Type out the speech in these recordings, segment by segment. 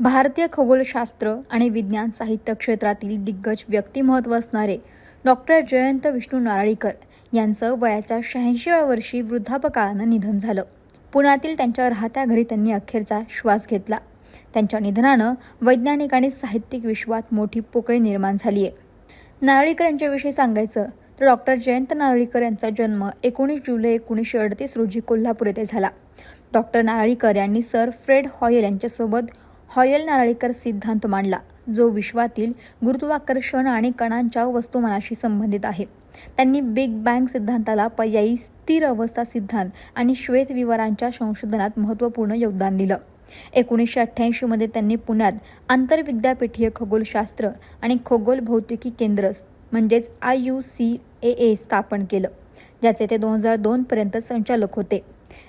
भारतीय खगोलशास्त्र आणि विज्ञान साहित्य क्षेत्रातील दिग्गज व्यक्तिमत्व असणारे डॉक्टर जयंत विष्णू नारळीकर यांचं वयाच्या शहाऐंशीव्या वर्षी वृद्धापकाळानं निधन झालं. पुण्यातील त्यांच्या राहत्या घरी त्यांनी अखेरचा श्वास घेतला. त्यांच्या निधनानं वैज्ञानिक आणि साहित्यिक विश्वात मोठी पोकळी निर्माण झाली आहे. नारळीकर यांच्याविषयी सांगायचं तर डॉक्टर जयंत नारळीकर यांचा जन्म एकोणीस जुलै एकोणीसशे अडतीस रोजी कोल्हापूर येथे झाला. डॉक्टर नारळीकर यांनी सर फ्रेड हॉयल यांच्यासोबत हॉयल नारळीकर सिद्धांत मांडला जो विश्वातील गुरुत्वाकर्षण आणि कणांच्या वस्तुमानाशी संबंधित आहे. त्यांनी बिग बँग सिद्धांताला पर्यायी स्थिर अवस्था सिद्धांत आणि श्वेत विवरांच्या संशोधनात महत्त्वपूर्ण योगदान दिलं. एकोणीसशे अठ्ठ्याऐंशीमध्ये त्यांनी पुण्यात आंतरविद्यापीठीय खगोलशास्त्र आणि खगोल भौतिकी केंद्र म्हणजेच I U C A A स्थापन केलं ज्याचे ते दोन हजार दोनपर्यंत संचालक होते.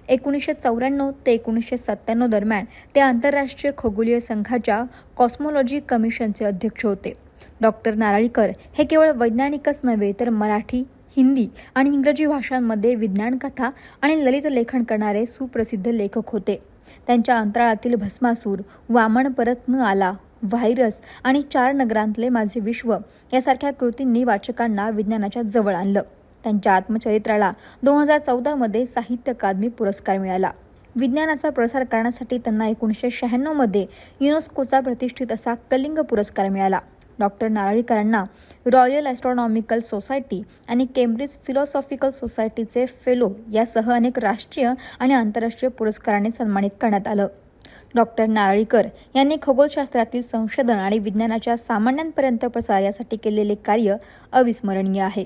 एकोणीसशे चौऱ्याण्णव ते एकोणीसशे सत्त्याण्णव दरम्यान ते आंतरराष्ट्रीय खगोलीय संघाच्या कॉस्मॉलॉजी कमिशनचे अध्यक्ष होते. डॉक्टर नारळीकर हे केवळ वैज्ञानिकच नव्हे तर मराठी हिंदी आणि इंग्रजी भाषांमध्ये विज्ञानकथा आणि ललित लेखन करणारे सुप्रसिद्ध लेखक होते. त्यांच्या अंतराळातील भस्मासूर वामन परत न आला व्हायरस आणि चार नगरांतले माझे विश्व यासारख्या कृतींनी वाचकांना विज्ञानाच्या जवळ आणलं. त्यांच्या आत्मचरित्राला दोन हजार चौदामध्ये साहित्य अकादमी पुरस्कार मिळाला. विज्ञानाचा प्रसार करण्यासाठी त्यांना एकोणीसशे शहाण्णवमध्ये युनेस्कोचा प्रतिष्ठित असा कलिंग पुरस्कार मिळाला. डॉक्टर नारळीकरांना रॉयल ॲस्ट्रॉनॉमिकल सोसायटी आणि केम्ब्रिज फिलॉसॉफिकल सोसायटीचे फेलो यासह अनेक राष्ट्रीय आणि आंतरराष्ट्रीय पुरस्काराने सन्मानित करण्यात आलं. डॉक्टर नारळीकर यांनी खगोलशास्त्रातील संशोधन आणि विज्ञानाच्या सामान्यांपर्यंत प्रसार यासाठी केलेले कार्य अविस्मरणीय आहे.